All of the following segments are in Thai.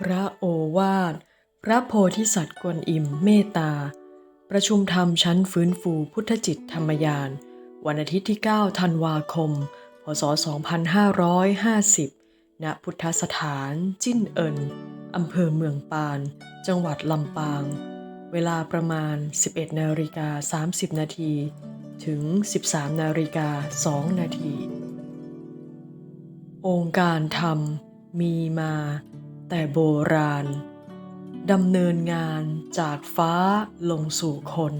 พระโอวาท พระโพธิสัตว์กวนอิมเมตตา ประชุมธรรมชั้นฟื้นฟูพุทธจิตธรรมยาน วันอาทิตย์ที่ 9 ธันวาคม พศ 2550 ณ พุทธสถาน จิ้นเอินอำเภอเมืองปาน จังหวัดลำปาง เวลาประมาณ 11นาฬิกา30 นาทีถึง 13นาฬิกา2นาที องค์การธรรมมีมา แต่โบราณดำเนินงานจากฟ้าลงสู่คน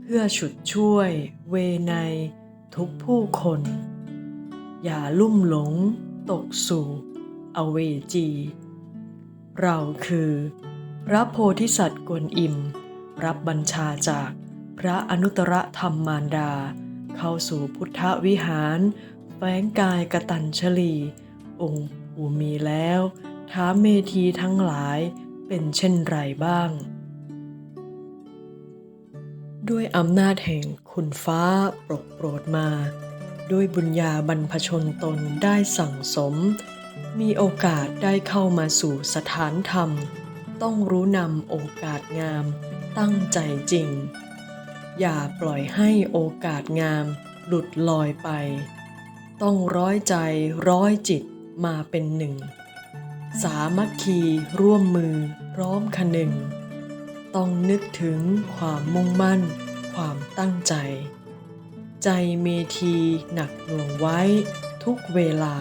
เพื่อฉุดช่วยเวไนทุกผู้คน อย่าลุ่มหลงตกสู่อเวจี เราคือ พระโพธิสัตว์กวนอิม รับบัญชาจากพระอนุตตรธรรมมารดา เข้าสู่พุทธวิหาร แฝงกายกตัญชลี องค์ ผู้มีแล้ว ท้ามเมธีทั้งหลายเป็นเช่นไรบ้าง ด้วยอำนาจแห่งคุณฟ้าปรกโปรดมา ด้วยบุญญาบรรพชนตนได้สั่งสม มีโอกาสได้เข้ามาสู่สถานธรรม ต้องรู้นำโอกาสงาม ตั้งใจจริง อย่าปล่อยให้โอกาสงามหลุดลอยไป ต้องร้อยใจร้อยจิต มาเป็นหนึ่ง สามัคคีร่วมมือพร้อมคนึง ต้องนึกถึงความมุ่งมั่น ความตั้งใจ ใจเมทีหนักหน่วงไว้ทุกเวลา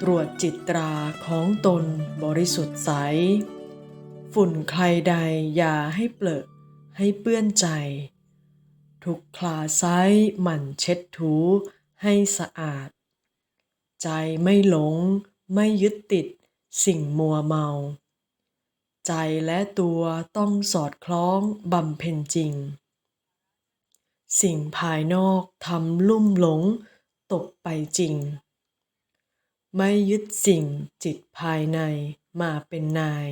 ตรวจจิตตราของตนบริสุทธิ์ใส ฝุ่นใครใดอย่าให้เปลอะให้เปื้อนใจ ทุกคลาไซหมั่นเช็ดถูให้สะอาด ใจไม่หลง ไม่ยึดติด สิ่งมัวเมา ใจและตัวต้องสอดคล้องบำเพ็ญจริง สิ่งภายนอกทำลุ่มหลง ตกไปจริง ไม่ยึดสิ่งจิตภายในมาเป็นนาย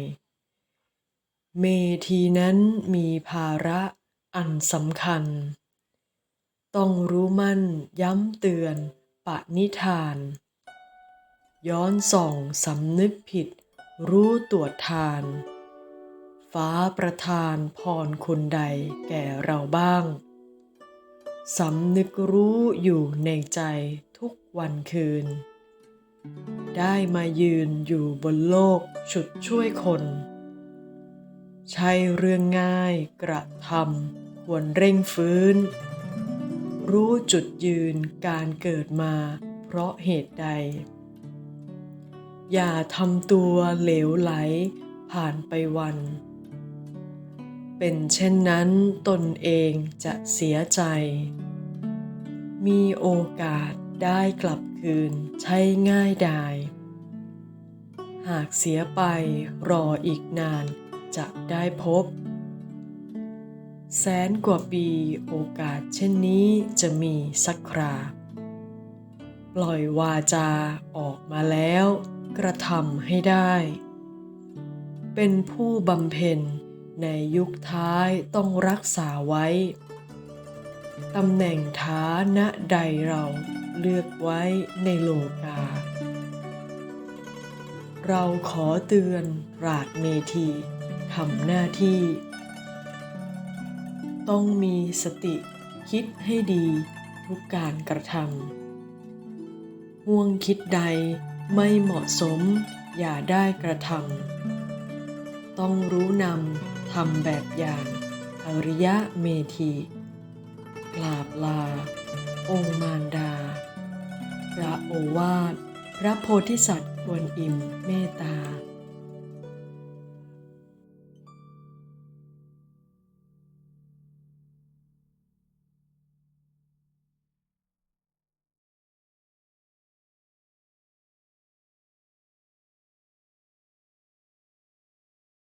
เมทีนั้นมีภาระอันสำคัญ ต้องรู้มั่นย้ำเตือนปะนิทาน ย้อนส่องสำนึกผิด รู้ตรวจทาน ฟ้าประทานพรคุณใดแก่เราบ้าง สำนึกรู้อยู่ในใจทุกวันคืน ได้มายืนอยู่บนโลกฉุดช่วยคน ใช่เรื่องง่ายกระทำควรเร่งฟื้น รู้จุดยืนการเกิดมาเพราะเหตุใด อย่าทำตัวเหลวไหล ผ่านไปวัน เป็นเช่นนั้นตนเองจะเสียใจ มีโอกาสได้กลับคืนใช่ง่ายดายหากเสียไปรออีกนานจะได้พบ แสนกว่าปีโอกาสเช่นนี้จะมีสักครา ปล่อยวาจาออกมาแล้ว กระทำให้ได้ เป็นผู้บำเพ็ญในยุคท้ายต้องรักษาไว้ ตำแหน่งฐานะใดเราเลือกไว้ในโลกา เราขอเตือนราชเมธีทำหน้าที่ ต้องมีสติคิดให้ดีทุกการกระทำห่วงคิดใด ไม่เหมาะสมอย่าได้กระทำต้องรู้นำทำแบบอย่าง อริยะเมธีกราบลา องค์มารดา พระโอวาทพระโพธิสัตว์ควนอิมเม